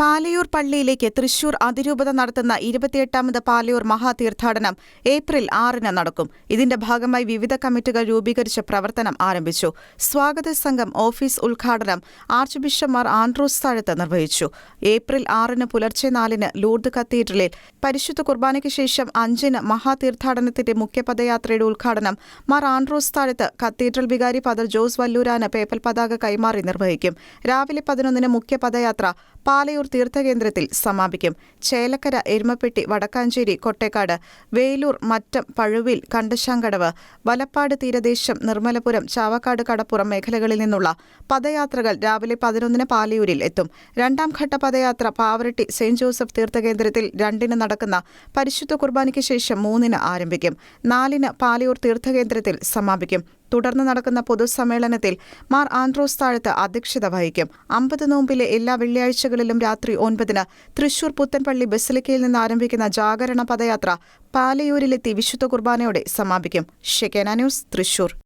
പാലയൂർ പള്ളിയിലേക്ക് തൃശൂർ അതിരൂപത നടത്തുന്ന ഇരുപത്തിയെട്ടാമത് പാലയൂർ മഹാതീർത്ഥാടനം ഏപ്രിൽ ആറിന് നടക്കും. ഇതിന്റെ ഭാഗമായി വിവിധ കമ്മിറ്റികൾ രൂപീകരിച്ച് പ്രവർത്തനം ആരംഭിച്ചു. സ്വാഗത സംഘം ഓഫീസ് ഉദ്ഘാടനം ആർച്ച് ബിഷപ്പ്മാർ ആൻഡ്രൂസ് താഴത്ത് നിർവഹിച്ചു. ഏപ്രിൽ ആറിന് പുലർച്ചെ നാലിന് ലൂർദ് കത്തീഡ്രലിൽ പരിശുദ്ധ കുർബാനയ്ക്ക് ശേഷം അഞ്ചിന് മഹാതീർത്ഥാടനത്തിന്റെ മുഖ്യപദയാത്രയുടെ ഉദ്ഘാടനം മാർ ആൻഡ്രൂസ് താഴത്ത് കത്തീഡ്രൽ വികാരി ഫാദർ ജോസ് വല്ലൂരാന് പേപ്പൽ പതാക കൈമാറി നിർവഹിക്കും. രാവിലെ പതിനൊന്നിന് മുഖ്യപദയാത്ര പാലയൂർ തീർത്ഥകേന്ദ്രത്തിൽ സമാപിക്കും. ചേലക്കര എരുമപ്പെട്ടി വടക്കാഞ്ചേരി കൊട്ടേക്കാട് വേലൂർ മറ്റം പഴുവിൽ കണ്ടശാങ്കടവ് വലപ്പാട് തീരദേശം നിർമ്മലപുരം ചാവക്കാട് കടപ്പുറം മേഖലകളിൽ നിന്നുള്ള പദയാത്രകൾ രാവിലെ പതിനൊന്നിന് പാലയൂരിൽ എത്തും. രണ്ടാം ഘട്ട പദയാത്ര പാവറട്ടി സെന്റ് ജോസഫ് തീർത്ഥകേന്ദ്രത്തിൽ രണ്ടിന് നടക്കുന്ന പരിശുദ്ധ കുർബാനയ്ക്ക് ശേഷം മൂന്നിന് ആരംഭിക്കും. നാലിന് പാലയൂർ തീർത്ഥകേന്ദ്രത്തിൽ സമാപിക്കും. തുടർന്ന് നടക്കുന്ന പൊതുസമ്മേളനത്തിൽ മാർ ആൻഡ്രോസ് താഴത്ത് അധ്യക്ഷത വഹിക്കും. അമ്പത് നോമ്പിലെ എല്ലാ വെള്ളിയാഴ്ചകളിലും രാത്രി ഒൻപതിന് തൃശൂർ പുത്തൻപള്ളി ബസിലിക്കയിൽ നിന്ന് ആരംഭിക്കുന്ന ജാഗരണ പദയാത്ര പാലയൂരിലെത്തി വിശുദ്ധ കുർബാനയോടെ സമാപിക്കും. Shekinah news Thrissur.